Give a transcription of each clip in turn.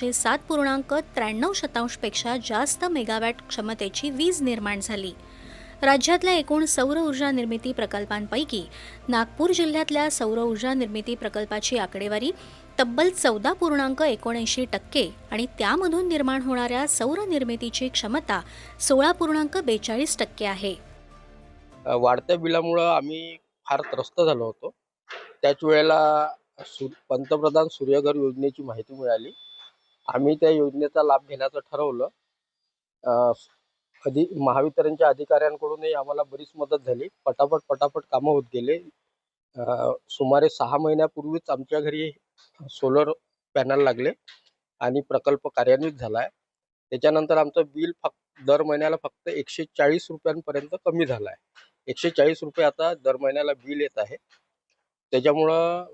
हे सात पूर्णांक त्र्याण्णव शतांशपेक्षा जास्त मेगावॅट क्षमतेची वीज निर्माण झाली. राज्यातल्या एकूण सौर ऊर्जा निर्मिती प्रकल्पांपैकी नागपूर जिल्ह्यातल्या सौर ऊर्जा निर्मिती प्रकल्पाची आकडेवारी तब्बल चौदा पूर्णांक एकोणऐंशी टक्के आणि त्यामधून निर्माण होणाऱ्या सौर निर्मितीची क्षमता सोळा पूर्णांक बेचाळीस टक्के आहे. वाढत्या बिलामुळं आम्ही फार त्रस्त झालो होतो. त्याच वेळेला सु पंतप्रधान सूर्यघर योजनेची माहिती मिळाली. आम्ही त्या योजनेचा लाभ घेण्याचं ठरवलं. अधि महावितरणच्या अधिकाऱ्यांकडूनही आम्हाला बरीच मदत झाली. पटापट पटापट कामं होत गेले. सुमारे सहा महिन्यापूर्वीच आमच्या घरी सोलर पॅनल लागले आणि प्रकल्प कार्यान्वित झाला आहे त्याच्यानंतर आमचं बिल फक्त दर महिन्याला फक्त एकशे चाळीस रुपयांपर्यंत कमी झालं आहे एकशे चाळीस रुपये आता दर महिन्याला बिल येत आहे. त्याच्यामुळं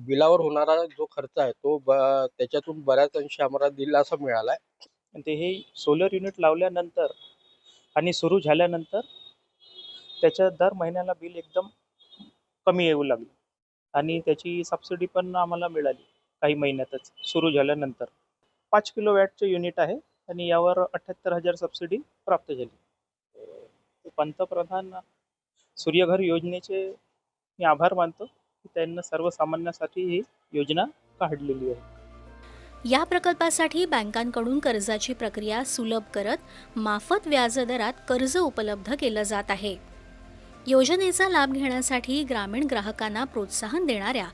बिलावर होणारा जो खर्च आहे तो ब त्याच्यातून बऱ्याच अंशी आम्हाला दिलासा मिळाला आहे आणि ते हे सोलर युनिट लावल्यानंतर आणि सुरू झाल्यानंतर त्याच्या दर महिन्याला बिल एकदम कमी येऊ लागलं. आणि त्याची सबसिडी पण आम्हाला मिळाली काही महिन्यातच सुरू झाल्यानंतर. पाच किलो वॅटचे युनिट आहे आणि यावर अठ्ठ्याहत्तर हजार सबसिडी प्राप्त झाली. पंतप्रधान सूर्यघर योजनेचे मी आभार मानतो. त्यांना सर्वसामान्यांसाठी ही योजना काढलेली आहे. या प्रकल्पासाठी बँकांकडून कर्जाची प्रक्रिया सुलभ करत माफत व्याजदरात कर्ज उपलब्ध केलं जात आहे. योजनेचा लाभ घेण्यासाठी ग्रामीण ग्राहकांना प्रोत्साहन देणाऱ्या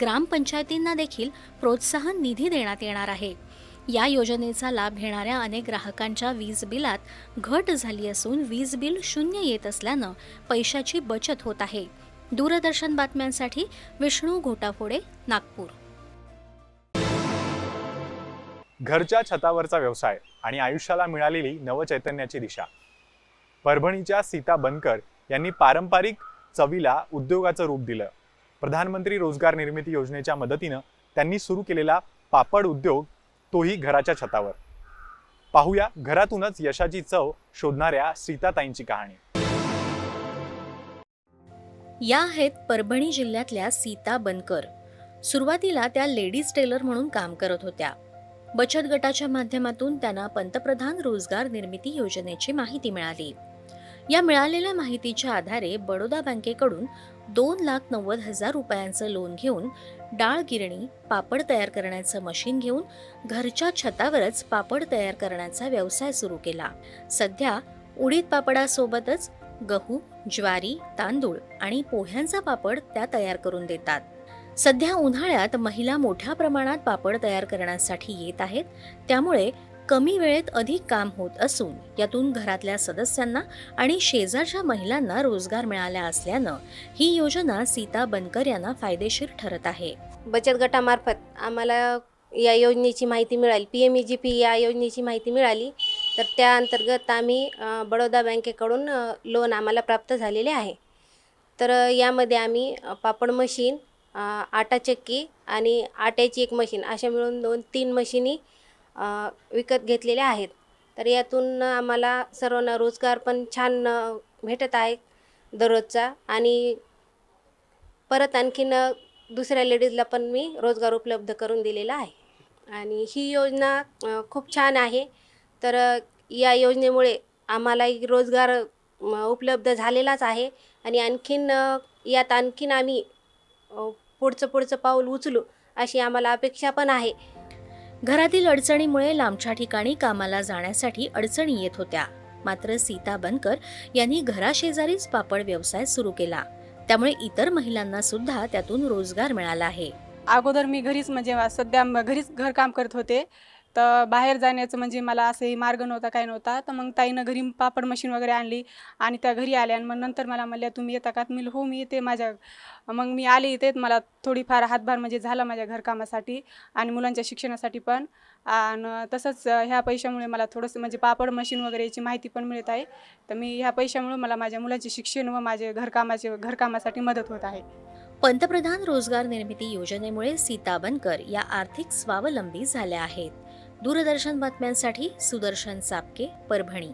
ग्रामपंचायतींना देखील प्रोत्साहन निधी देण्यात येणार आहे. या योजनेचा लाभ घेणाऱ्या अनेक ग्राहकांच्या वीज बिलात घट झाली असून वीज बिल शून्य येत असल्यानं पैशाची बचत होत आहे. दूरदर्शन बातम्यांसाठी विष्णू घोटाफोडे नागपूर. घरच्या छतावरचा व्यवसाय आणि आयुष्याला मिळालेली नवचैतन्याची दिशा. परभणीच्या सीता बनकर यांनी पारंपरिक चवीला उद्योगाचं रूप दिलं. प्रधानमंत्री रोजगार निर्मिती योजनेच्या मदतीनं त्यांनी सुरू केलेला पापड उद्योग तोही घराच्या छतावर. पाहूया घरातूनच यशाची चव शोधणाऱ्या सीताताईंची कहाणी. या आहेत परभणी जिल्ह्यातल्या सीता बनकर. सुरुवातीला त्या लेडीज टेलर म्हणून काम करत होत्या. बचत गटाच्या माध्यमातून त्यांना पंतप्रधान रोजगार निर्मिती योजनेची माहिती मिळाली. या मिळालेल्या माहितीच्या आधारे बडोदा बँकेकडून दोन लाख नव्वद हजार रुपयांचं लोन घेऊन डाळ गिरणी पापड तयार करण्याचं मशीन घेऊन घरच्या छतावरच पापड तयार करण्याचा व्यवसाय सुरू केला. सध्या उडीद पापडासोबतच गहू ज्वारी तांदूळ आणि पोह्यांचा पापड त्या तयार करून देतात. सध्या उन्हाळ्यात महिला मोठ्या प्रमाणात पापड तयार करण्यासाठी येत आहेत. त्यामुळे कमी वेळेत अधिक काम होत असून यातून घरातल्या सदस्यांना आणि शेजारच्या महिलांना रोजगार मिळाला असल्यानं ही योजना सीता बनकर यांना फायदेशीर ठरत आहे. बचत गटामार्फत आम्हाला या योजनेची माहिती मिळाली. P M E G P या योजनेची माहिती मिळाली. तर त्या अंतर्गत आम्ही बडोदा बँकेकडून लोन आम्हाला प्राप्त झालेले आहे. तर यामध्ये आम्ही पापड मशीन आटा चक्की आणि आट्याची एक मशीन अशा मिळून दोन तीन मशीनी विकत घेतलेल्या आहेत. तर यातून आम्हाला सर्वांना रोजगार पण छान भेटत आहे दररोजचा आणि परत आणखीन दुसऱ्या लेडीजला पण मी रोजगार उपलब्ध करून दिलेला आहे. आणि ही योजना खूप छान आहे. तर या योजनेमुळे आम्हालाही रोजगार उपलब्ध झालेलाच आहे आणि आणखीन यात आणखीन आम्ही पुढचं पुढचं पाऊल उचलू अशी आम्हाला अपेक्षा पण आहे. घरातील अडचणीमुळे लांबच्या ठिकाणी कामाला जाण्यासाठी अडचणी येत होत्या. मात्र सीता बनकर यांनी घराशेजारीच पापड व्यवसाय सुरू केला. त्यामुळे इतर महिलांना सुद्धा त्यातून रोजगार मिळाला आहे. अगोदर मी घरीच म्हणजे वा- सध्या घरीच घरकाम करत होते. तर बाहेर जाण्याचं म्हणजे मला असंही मार्ग नव्हता काय नव्हता. तर मग ताईनं घरी पापड मशीन वगैरे आणली आणि त्या घरी आल्या आणि मग नंतर मला म्हणल्या तुम्ही येता का? मी हो मी येते माझ्या मग मी आले इथे मला थोडीफार हातभार म्हणजे झाला माझ्या घरकामासाठी आणि मुलांच्या शिक्षणासाठी पण. आणि तसंच ह्या पैशामुळे मला थोडंसं म्हणजे पापड मशीन वगैरे याची माहिती पण मिळत आहे. तर मी ह्या पैशामुळे मला माझ्या मुलांचे शिक्षण व माझे घरकामाचे घरकामासाठी मदत होत आहे. पंतप्रधान रोजगार निर्मिती योजनेमुळे सीता बनकर या आर्थिक स्वावलंबी झाल्या आहेत. दूरदर्शन बातम्यांसाठी सुदर्शन सापके परभणी.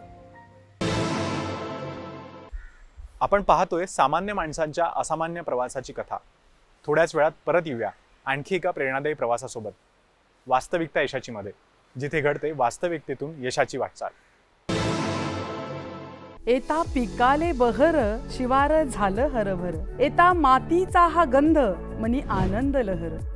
आपण पाहतोय सामान्य माणसांच्या असामान्य प्रवासाची कथा. थोड्याच वेळात परत येऊया आणखी एका प्रेरणादायी प्रवासासोबत. वास्तविकता यशाची मध्ये जिथे घडते वास्तविकतेतून यशाची वाटचाल. एता पिकाले बहर शिवार झालं हरभर. एता मातीचा हा गंध मनी आनंद लहर.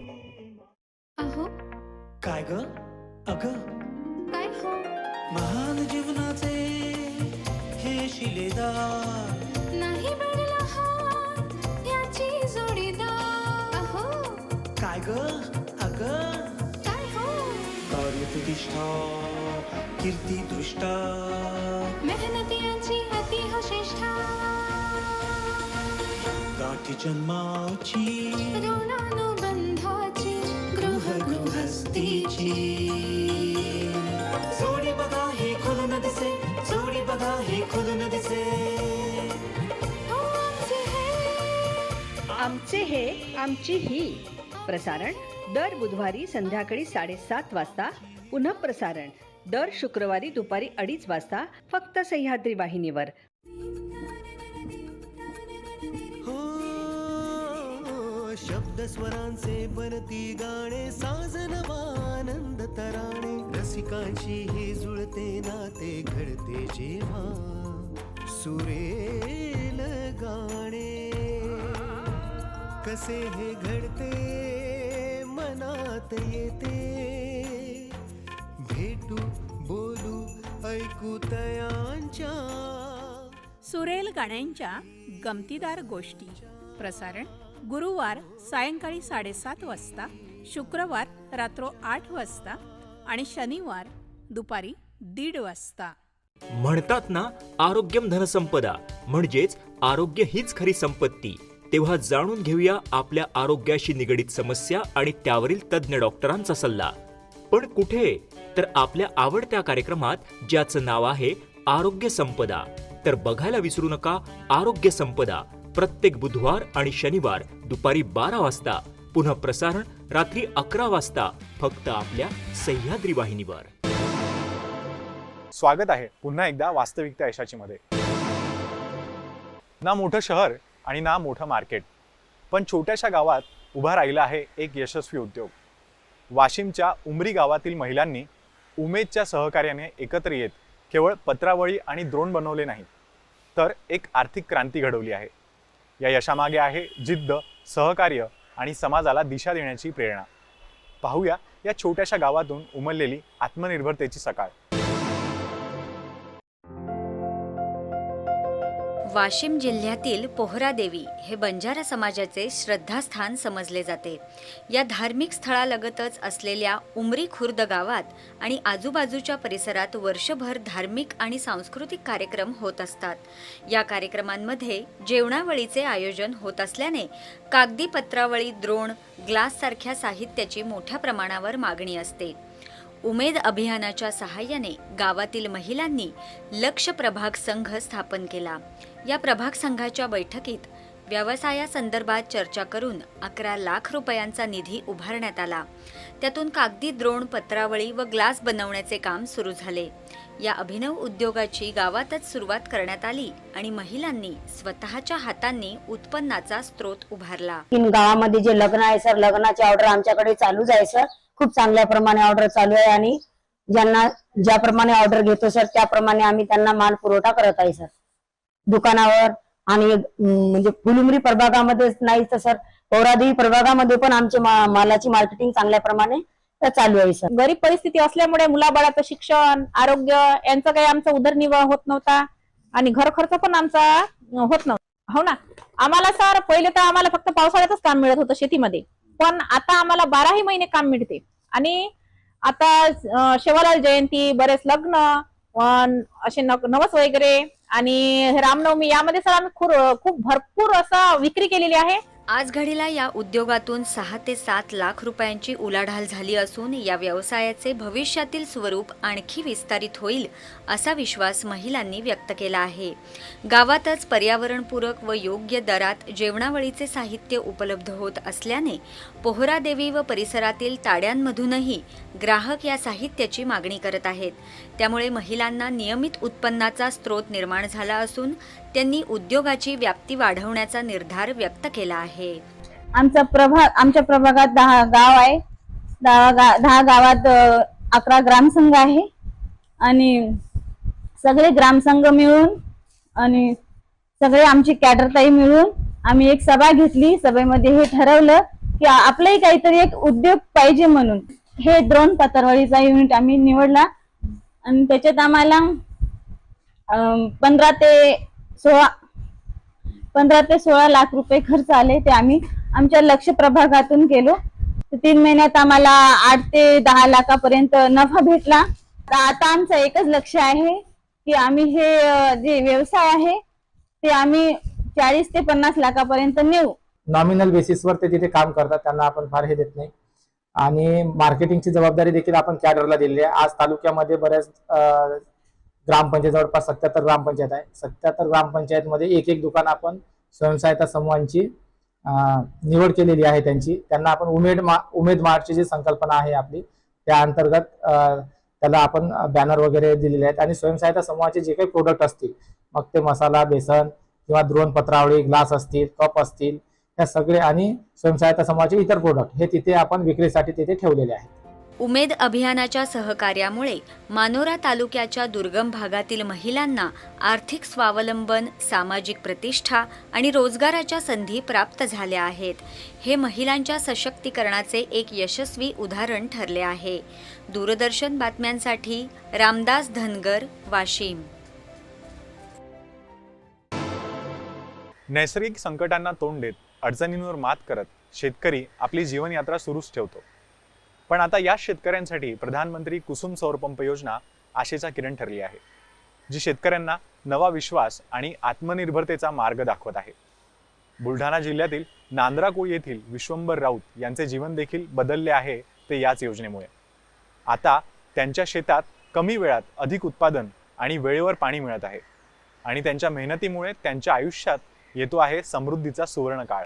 काय ग? अग? काय हो? महान जीवनाचे हे शिलेदार. नाही बनला जोडीदार. अहो. काय ग? अग? काय हो? कार्यप्रतिष्ठा कीर्ती दृष्टा मेहनतीची अति हो श्रेष्ठा. गाठी जन्माची ऋणानुबंधाची जोडी बघा हे खुलून दिसे जोडी बघा हे खुलून दिसे हो. आमचे हे आमचे हे. प्रसारण दर बुधवारी संध्याकाळी साडेसात वाजता. पुनः प्रसारण दर शुक्रवारी दुपारी अडीच वाजता. फक्त सह्याद्री वाहिनीवर. शब्द स्वरांचे बनती गाणे साजन आनंद तराणे. रसिकांशी ही जुळते नाते घडते जेव्हा सुरेल गाणे. कसे हे घडते मनात येते. भेटू बोलू ऐकू तयांच्या. सुरेल गाण्यांच्या गमतीदार गोष्टी. प्रसारण गुरुवार सायंकाळी साडेसात वाजता शुक्रवार रात्र आठ वाजता आणि शनिवार दुपारी दीड वाजता. म्हणतात ना आरोग्यम धनसंपदा म्हणजेच आरोग्य हीच खरी संपत्ती. तेव्हा जाणून घेऊया आपल्या आरोग्याशी निगडीत समस्या आणि त्यावरील तज्ज्ञ डॉक्टरांचा सल्ला. पण कुठे? तर आपल्या आवडत्या कार्यक्रमात ज्याचं नाव आहे आरोग्य संपदा. तर बघायला विसरू नका आरोग्य संपदा. प्रत्येक बुधवार आणि शनिवार दुपारी बारा वाजता पुन्हा प्रसारण रात्री अकरा वाजता फक्त आपल्या सह्याद्री वाहिनीवर. स्वागत आहे पुन्हा एकदा वास्तविकता यशाची मध्ये. ना मोठं शहर आणि ना मोठं मार्केट पण छोट्याशा गावात उभा राहिला आहे एक यशस्वी उद्योग. वाशिमच्या उमरी गावातील महिलांनी उमेदच्या सहकार्याने एकत्र येत केवळ पत्रावळी आणि द्रोण बनवले नाहीत तर एक आर्थिक क्रांती घडवली आहे. या यशामागे आहे जिद्द सहकार्य आणि समाजाला दिशा देण्याची प्रेरणा. पाहूया या छोट्याशा गावातून उमललेली आत्मनिर्भरतेची सकाळ. वाशिम जिल्ह्यातील पोहरादेवी हे बंजारा समाजाचे श्रद्धास्थान समजले जाते. या धार्मिक स्थळालगतच असलेल्या उमरी खुर्द गावात आणि आजूबाजूच्या परिसरात वर्षभर धार्मिक आणि सांस्कृतिक कार्यक्रम होत असतात. या कार्यक्रमांमध्ये जेवणावळीचे आयोजन होत असल्याने कागदी पत्रावळी द्रोण ग्लाससारख्या साहित्याची मोठ्या प्रमाणावर मागणी असते. उमेद अभियानाच्या सहाय्याने गावातील महिलांनी लक्ष प्रभाग संघ स्थापन केला. या प्रभाग संघाच्या बैठकीत व्यवसायासंदर्भात चर्चा करून अकरा लाख रुपयांचा निधी उभारण्यात आला. त्यातून कागदी द्रोण पत्रावळी व ग्लास बनवण्याचे काम सुरू झाले. या अभिनव उद्योगाची गावातच सुरुवात करण्यात आली आणि महिलांनी स्वतःच्या हातांनी उत्पन्नाचा स्रोत उभारला. गावामध्ये जे लग्न आहे सर लग्नाची ऑर्डर आमच्याकडे चालूच आहे सर खूप चांगल्या प्रमाणे ऑर्डर चालू आहे आणि ज्यांना ज्याप्रमाणे ऑर्डर घेतो सर त्याप्रमाणे आम्ही त्यांना माल पुरवठा करत आहे सर दुकानावर आणि म्हणजे फुलुमरी प्रभागामध्येच नाही तर सर पौरादेवी प्रभागामध्ये पण आमचे मा- मालाची मार्केटिंग चांगल्या प्रमाणे चालू आहे सर गरीब परिस्थिती असल्यामुळे मुलाबाळाचं शिक्षण आरोग्य यांचा काही आमचा उदरनिर्वाह होत नव्हता आणि घर खर्च पण आमचा होत नव्हता. हो ना? आम्हाला सर पहिले तर आम्हाला फक्त पावसाळ्यातच काम मिळत होतं शेतीमध्ये. पण आता आम्हाला बाराही महिने काम मिळते. आणि आता शेवालाल जयंती बरेच लग्न असे नवस वगैरे आणि रामनवमी यामध्ये सर आम्ही खूप खूप भरपूर असं विक्री केलेली आहे. आज घडीला या उद्योगातून सहा ते सात लाख रुपयांची उलाढाल झाली असून या व्यवसायाचे भविष्यातील स्वरूप आणखी विस्तारित होईल असा विश्वास महिलांनी व्यक्त केला आहे. गावातच पर्यावरणपूरक व योग्य दरात जेवणावळीचे साहित्य उपलब्ध होत असल्याने पोहरादेवी व परिसरातील ताड्यांमधूनही ग्राहक या साहित्याची मागणी करत आहेत. त्यामुळे महिलांना नियमित उत्पन्नाचा स्रोत निर्माण झाला असून त्यांनी उद्योगाची व्याप्ती वाढवण्याचा निर्धार व्यक्त केला आहे. आमचा प्रभाग आमच्या प्रभागात दहा गाव आहे. दहा गा दहा गावात अकरा ग्रामसंघ आहे. आणि सगळे ग्रामसंघ मिळून आणि सगळे आमची कॅडरताई मिळून आम्ही एक सभा घेतली. सभेमध्ये हे ठरवलं की आपलंही आपलाही काहीतरी एक उद्योग पाहिजे म्हणून. हे द्रोण पतरवाडीचा युनिट आम्ही निवडला. आणि त्याच्यात आम्हाला पंधरा ते सोळा पंधरा ते सोळा लाख रुपये खर्च आले ते आम्ही आमच्या लक्ष प्रभागातून केलो. तर तीन महिन्यात आम्हाला आठ ते दहा लाखापर्यंत नफा भेटला. तर आता आमचं एकच लक्ष आहे की आम्ही हे जे व्यवसाय आहे ते आम्ही चाळीस ते पन्नास लाखापर्यंत नेऊ. नॉमिनल बेसिसवर ते तिथे काम करतात त्यांना आपण फार हे देत नाही. आणि मार्केटिंगची जबाबदारी देखील आपण कॅडरला दिलेली आहे. आज तालुक्यामध्ये बऱ्याच ग्रामपंचायत जवळपास सत्याहत्तर ग्रामपंचायत आहे. सत्याहत्तर ग्रामपंचायतमध्ये एक एक दुकान आपण स्वयंसहायता समूहांची निवड केलेली आहे त्यांची. त्यांना आपण उमेद मा उमेद मार्टची जी संकल्पना आहे आपली त्या अंतर्गत त्याला आपण बॅनर वगैरे दिलेले आहेत. आणि स्वयंसहायता समूहाचे जे काही प्रोडक्ट असतील मग ते मसाला बेसन किंवा द्रोण पत्रावळी ग्लास असतील कप असतील या सगळे आणि स्वयंसहायता समूहाचे इतर प्रोडक्ट हे तिथे आपण विक्रीसाठी तिथे ठेवलेले आहेत. उमेद अभियानाच्या सहकार्यामुळे मानोरा तालुक्याच्या दुर्गम भागातील महिलांना आर्थिक स्वावलंबन सामाजिक प्रतिष्ठा आणि रोजगाराच्या संधी प्राप्त झाल्या आहेत. हे महिलांच्या सशक्तीकरणाचे एक यशस्वी उदाहरण ठरले आहे. दूरदर्शन बातम्यांसाठी रामदास धनगर वाशिम. नैसर्गिक संकटांना तोंड देत अडचणींवर मात करत शेतकरी आपली जीवनयात्रा सुरूच ठेवतो. पण आता या शेतकऱ्यांसाठी प्रधानमंत्री कुसुम सौरपंप योजना आशेचा किरण ठरली आहे जी शेतकऱ्यांना नवा विश्वास आणि आत्मनिर्भरतेचा मार्ग दाखवत आहे. बुलढाणा जिल्ह्यातील नांद्राकोळ येथील विश्वंभर राऊत यांचे जीवन देखील बदलले आहे ते याच योजनेमुळे. आता त्यांच्या शेतात कमी वेळात अधिक उत्पादन आणि वेळेवर पाणी मिळत आहे आणि त्यांच्या मेहनतीमुळे त्यांच्या आयुष्यात येतो आहे समृद्धीचा सुवर्ण काळ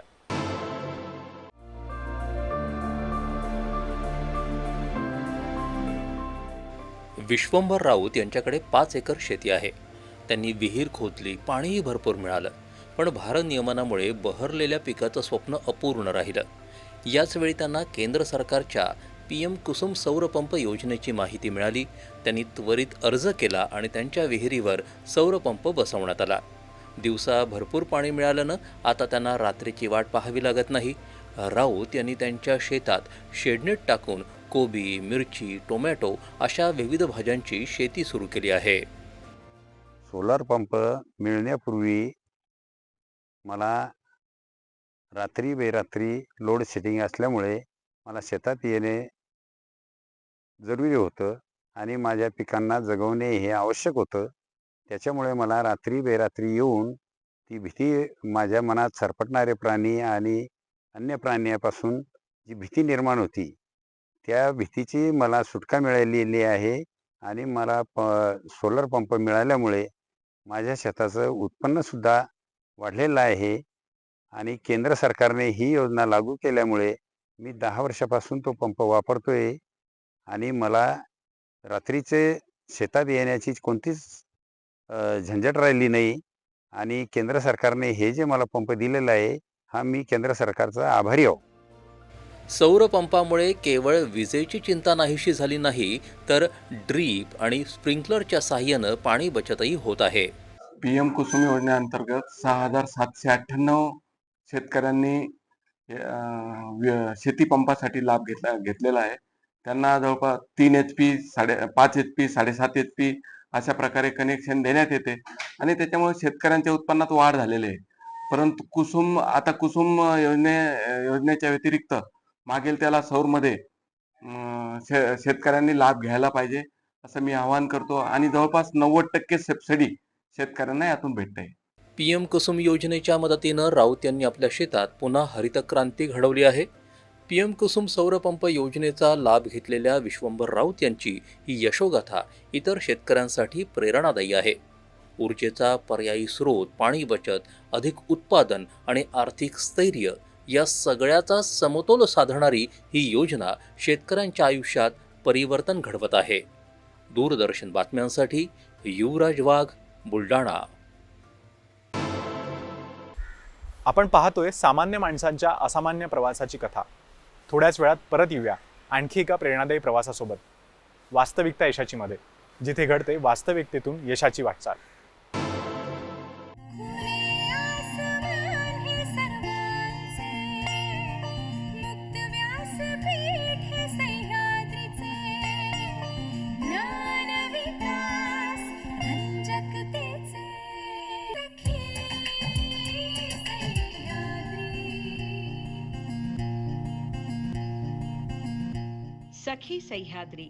विश्वंभर राऊत यांच्याकडे पाच एकर शेती आहे. त्यांनी विहीर खोदली पाणीही भरपूर मिळालं. पण भारनियमनामुळे बहरलेल्या पिकाचं स्वप्न अपूर्ण राहिलं. याचवेळी त्यांना केंद्र सरकारच्या पी एम कुसुम सौरपंप योजनेची माहिती मिळाली. त्यांनी त्वरित अर्ज केला आणि त्यांच्या विहिरीवर सौरपंप बसवण्यात आला. दिवसा भरपूर पाणी मिळाल्यानं आता त्यांना रात्रीची वाट पाहावी लागत नाही. राऊत यांनी त्यांच्या शेतात शेडनेट टाकून कोबी मिरची टोमॅटो अशा विविध भाज्यांची शेती सुरू केली आहे. सोलार पंप मिळण्यापूर्वी मला रात्री बेरात्री लोड शेडिंग असल्यामुळे मला शेतात येणे जरुरी होतं आणि माझ्या पिकांना जगवणे हे आवश्यक होतं. त्याच्यामुळे मला रात्री बेरात्री येऊन ती भीती माझ्या मनात सरपटणारे प्राणी आणि अन्य प्राण्यापासून जी भीती निर्माण होती त्या भीतीची मला सुटका मिळालेली आहे आणि मला प सोलर पंप मिळाल्यामुळे माझ्या शेताचं उत्पन्नसुद्धा वाढलेलं आहे आणि केंद्र सरकारने ही योजना लागू केल्यामुळे मी दहा वर्षापासून तो पंप वापरतोय आणि मला रात्रीचे शेतात येण्याची कोणतीच झंझट राहिली नाही आणि केंद्र सरकारने हे जे मला पंप दिलेला आहे हा मी केंद्र सरकारचा आभारी आहो. सौर पंपामुळे केवळ विजेची चिंता नाहीशी झाली नाही तर ड्रीप आणि स्प्रिंकलरच्या साह्यानं पाणी बचतही होत आहे. पी एम कुसुम योजनेअंतर्गत सहा हजार सातशे अठ्ठ्याण्णव शेतकऱ्यांनी शेती पंपासाठी लाभ घेतला घेतलेला आहे. त्यांना जवळपास तीन एच पी साडे पाच एच पी साडेसात एच पी अशा प्रकारे कनेक्शन देण्यात येते. आणि त्याच्यामुळे शेतकऱ्यांच्या उत्पन्नात वाढ झालेली आहे. परंतु कुसुम आता कुसुम योजने योजनेच्या व्यतिरिक्त मागील त्याला सौरमध्ये शे शेतकऱ्यांनी लाभ घ्यायला पाहिजे असं मी आवाहन करतो. आणि जवळपास नव्वद टक्के सबसिडी शेतकऱ्यांना यातून भेटते. पी एम कुसुम योजनेच्या मदतीनं राऊत यांनी आपल्या शेतात पुन्हा हरित क्रांती घडवली आहे. पी एम कुसुम सौरपंप योजनेचा लाभ घेतलेल्या विश्वंभर राऊत यांची ही यशोगाथा इतर शेतकऱ्यांसाठी प्रेरणादायी आहे. ऊर्जेचा पर्यायी स्रोत पाणी बचत अधिक उत्पादन आणि आर्थिक स्थैर्य या सगळ्याचा समतोल साधणारी ही योजना शेतकऱ्यांच्या आयुष्यात परिवर्तन घडवत आहे. दूरदर्शन बातम्यांसाठी युवराज वाघ बुलढाणा. आपण पाहतोय सामान्य माणसांच्या असामान्य प्रवासाची कथा. थोड्याच वेळात परत येऊया आणखी एका प्रेरणादायी प्रवासासोबत. वास्तविकता यशाची मध्ये जिथे घडते वास्तविकतेतून यशाची वाटचाल. सखी सह्याद्री.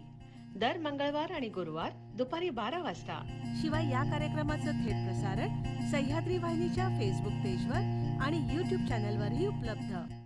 दर मंगळवार आणि गुरुवार दुपारी बारा वाजता. शिवाय या कार्यक्रमाचं थेट प्रसारण सह्याद्री वाहिनीच्या फेसबुक पेजवर आणि यूट्यूब चॅनलवरही उपलब्ध.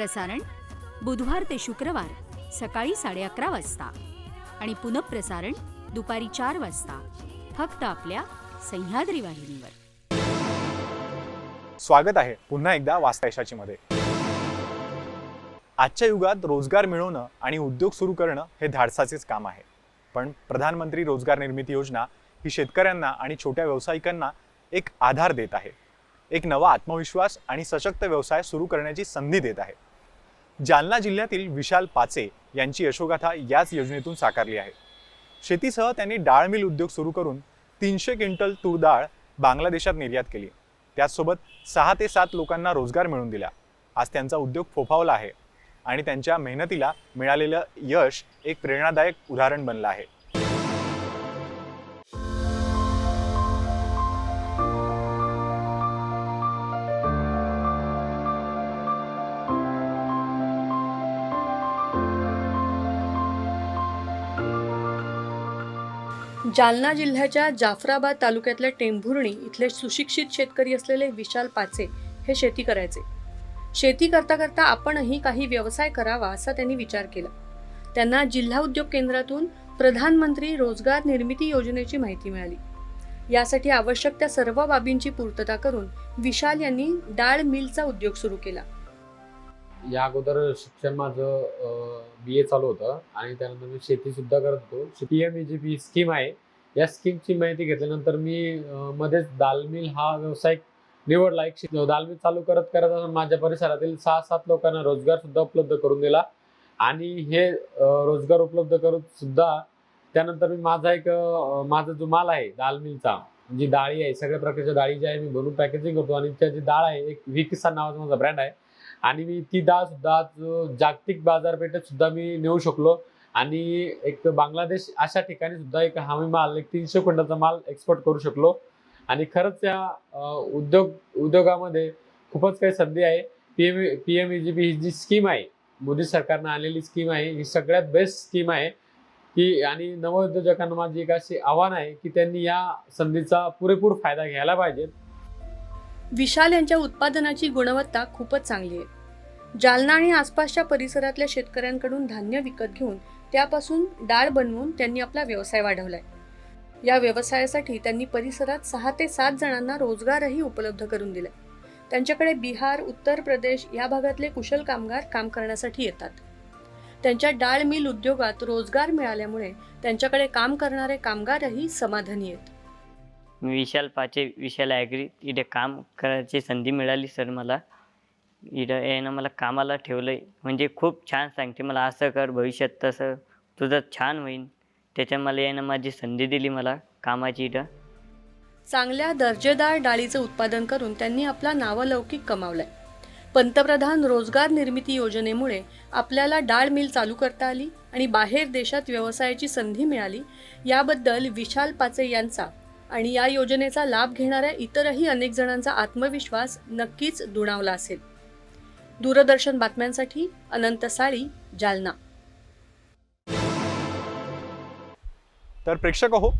प्रसारण बुधवार ते शुक्रवार सकाळी साडे अकरा वाजता आणि पुनःप्रसारण दुपारी चार वाजता फक्त आपल्या सह्याद्री वाहिनीवर. स्वागत आहे पुन्हा एकदा वाचता मध्ये. आजच्या युगात रोजगार मिळवणं आणि उद्योग सुरू करणं हे धाडसाचेच काम आहे. पण प्रधानमंत्री रोजगार निर्मिती योजना ही शेतकऱ्यांना आणि छोट्या व्यावसायिकांना एक आधार देत आहे. एक नवा आत्मविश्वास आणि सशक्त व्यवसाय सुरू करण्याची संधी देत आहे. जालना जिल्ह्यातील विशाल पाचे यांची यशोगाथा याच योजनेतून साकारली आहे. शेतीसह त्यांनी डाळ मिल उद्योग सुरू करून तीनशे क्विंटल तूर डाळ बांगलादेशात निर्यात केली. त्याचसोबत सहा ते सात लोकांना रोजगार मिळवून दिला. आज त्यांचा उद्योग फोफावला आहे आणि त्यांच्या मेहनतीला मिळालेलं यश एक प्रेरणादायक उदाहरण बनलं आहे. जालना जिल्ह्याच्या जाफराबाद तालुक्यातल्या टेंभुर्णी इथले सुशिक्षित शेतकरी असलेले विशाल पाचे हे शेती करायचे. शेती करता करता आपणही काही व्यवसाय करावा असा त्यांनी विचार केला. त्यांना जिल्हा उद्योग केंद्रातून प्रधानमंत्री रोजगार निर्मिती योजनेची माहिती मिळाली. यासाठी आवश्यक त्या सर्व बाबींची पूर्तता करून विशाल यांनी डाळ मिलचा उद्योग सुरू केला. या अगोदर शिक्षण माझं बी ए चालू होतं आणि त्यानंतर मी शेती सुद्धा करत होतो. P M G P scheme आहे या स्कीमची माहिती घेतल्यानंतर मी मध्येच दालमिल हा व्यवसाय निवडला. एक दालमिल चालू करत करत माझ्या परिसरातील सहा सात लोकांना रोजगार सुद्धा उपलब्ध करून दिला. आणि हे रोजगार उपलब्ध करून सुद्धा त्यानंतर मी माझा एक माझा जो माल आहे दालमिलचा जी डाळी आहे सगळ्या प्रकारच्या डाळी जी आहे मी भरून पॅकेजिंग करतो. आणि त्याची डाळ आहे एक व्ही किसान नावाचा माझा ब्रँड आहे. आणि मी ती डाळ सुद्धा जागतिक बाजारपेठेत सुद्धा मी नेऊ शकलो. आणि एक बांगलादेश अशा ठिकाणी सुद्धा एक हमी माल एक तीनशे क्विंटलचा माल एक्सपोर्ट करू शकलो. आणि खरंच या उद्योग उद्योगामध्ये खूपच काही संधी आहे. P M P M G ही जी स्कीम आहे मोदी सरकारनं आणलेली स्कीम आहे ही सगळ्यात बेस्ट स्कीम आहे. की आणि नवउद्योजकांना माझी एक अशी आव्हान आहे की त्यांनी या संधीचा पुरेपूर फायदा घ्यायला पाहिजे. विशाल यांच्या उत्पादनाची गुणवत्ता खूपच चांगली आहे. जालना आणि आसपासच्या परिसरातल्या शेतकऱ्यांकडून धान्य विकत घेऊन त्यापासून डाळ बनवून त्यांनी आपला व्यवसाय वाढवलाय. या व्यवसायासाठी त्यांनी परिसरात सहा ते सात जणांना रोजगारही उपलब्ध करून दिलाय. त्यांच्याकडे बिहार उत्तर प्रदेश या भागातले कुशल कामगार काम करण्यासाठी येतात. त्यांच्या डाळ मिल उद्योगात रोजगार मिळाल्यामुळे त्यांच्याकडे काम करणारे कामगारही समाधानी आहेत. विशाल पाचे विशाल ॲग्री इथे काम करायची संधी मिळाली सर मला. इथं यानं मला कामाला ठेवलं आहे म्हणजे खूप छान सांगते मला असं कर भविष्यात तसं. तुझं छान होईन. त्याच्या मला यानं माझी संधी दिली मला कामाची इथं. चांगल्या दर्जेदार डाळीचं उत्पादन करून त्यांनी आपला नावलौकिक कमावलाय. पंतप्रधान रोजगार निर्मिती योजनेमुळे आपल्याला डाळ मिल चालू करता आली आणि बाहेर देशात व्यवसायाची संधी मिळाली. याबद्दल विशाल पाचे यांचा आणि या योजनेचा लाभ घेणाऱ्या इतरही अनेक जणांचा आत्मविश्वास नक्कीच दुणावला असेल. दूरदर्शन बातम्यांसाठी अनंत साळी जालना. तर प्रेक्षक हो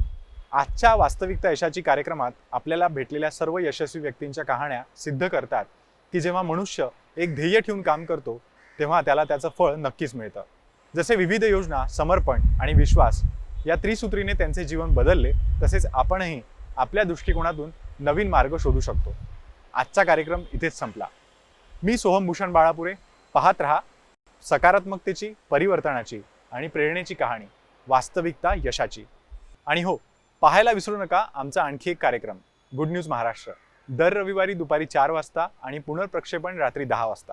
आजच्या वास्तविकता यशाची कार्यक्रमात आपल्याला भेटलेल्या सर्व यशस्वी व्यक्तींच्या कहाण्या सिद्ध करतात. की जेव्हा मनुष्य एक ध्येय ठेवून काम करतो तेव्हा त्याला त्याचं फळ नक्कीच मिळतं. जसे विविध योजना समर्पण आणि विश्वास या त्रिसूत्रीने त्यांचे जीवन बदलले तसेच आपणही आपल्या दृष्टिकोनातून नवीन मार्ग शोधू शकतो. आजचा कार्यक्रम इथेच संपला. मी सोहम भूषण बाळापुरे. पाहत रहा सकारात्मकतेची परिवर्तनाची आणि प्रेरणेची कहाणी वास्तविकता यशाची. आणि हो पाहायला विसरू नका आमचा आणखी एक कार्यक्रम गुड न्यूज महाराष्ट्र दर रविवारी दुपारी चार वाजता आणि पुनर्प्रक्षेपण रात्री दहा वाजता.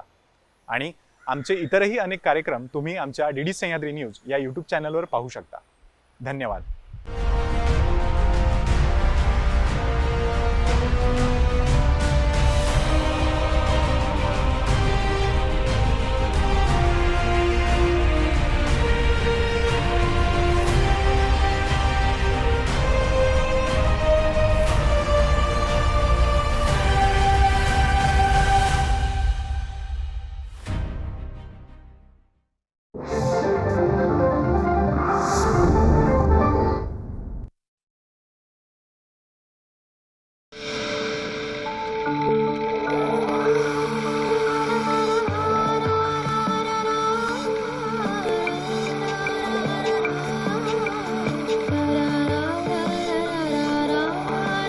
आणि आमचे इतरही अनेक कार्यक्रम तुम्ही आमच्या डी डी सह्याद्री न्यूज या यूट्यूब चॅनलवर पाहू शकता. धन्यवाद.